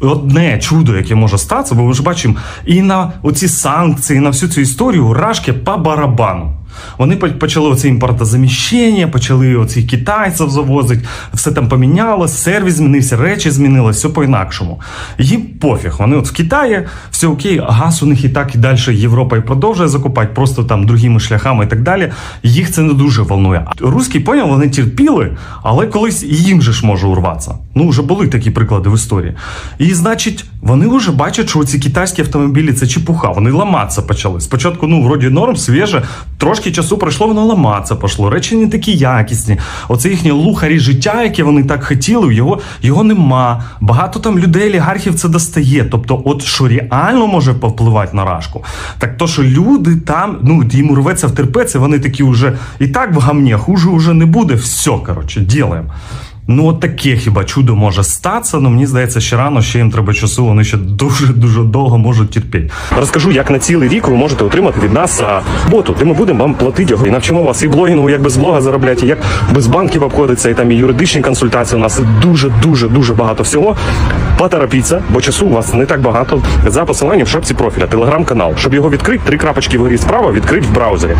одне чудо, яке може статися, бо ми ж бачимо і на оці санкції, і на всю цю історію рашки по барабану. Вони почали оце імпортозаміщення, почали оцих китайців завозити, все там помінялось, сервіс змінився, речі змінилось, все по-інакшому. Їм пофіг. Вони от в Китаї, все окей, газ у них і так і далі Європа і продовжує закупати, просто там другими шляхами і так далі. Їх це не дуже волнує. А Руські поняв, вони терпіли, але колись їм же ж може урватися. Ну, вже були такі приклади в історії. І значить, вони вже бачать, що ці китайські автомобілі це чепуха, вони ламатися почали. Спочатку, ну, вроді норм, свіже, трошки часу пройшло, воно ламатися пошло. Речі не такі якісні. Оце їхнє лухарі життя, яке вони так хотіли, його, його нема. Багато там людей, олігархів це достає. Тобто, от що реально може повпливати на рашку, так то, що люди там, ну, їм рветься втерпеться, вони такі вже і так в гамні, хуже вже не буде. Все, коротше, ділаємо. Ну, от таке хіба чудо може статися, але мені здається, ще рано, ще їм треба часу, вони ще дуже-дуже довго можуть терпіти. Розкажу, як на цілий рік ви можете отримати від нас а, боту, де ми будемо вам платити його. І навчимо вас і блогінгу, як без блога заробляти, як без банків обходиться, і там і юридичні консультації. У нас дуже, дуже, дуже багато всього. Поторопіться, бо часу у вас не так багато. За посиланням в шапці профіля, телеграм-канал. Щоб його відкрити, три крапочки вгорі справа відкрити в браузері.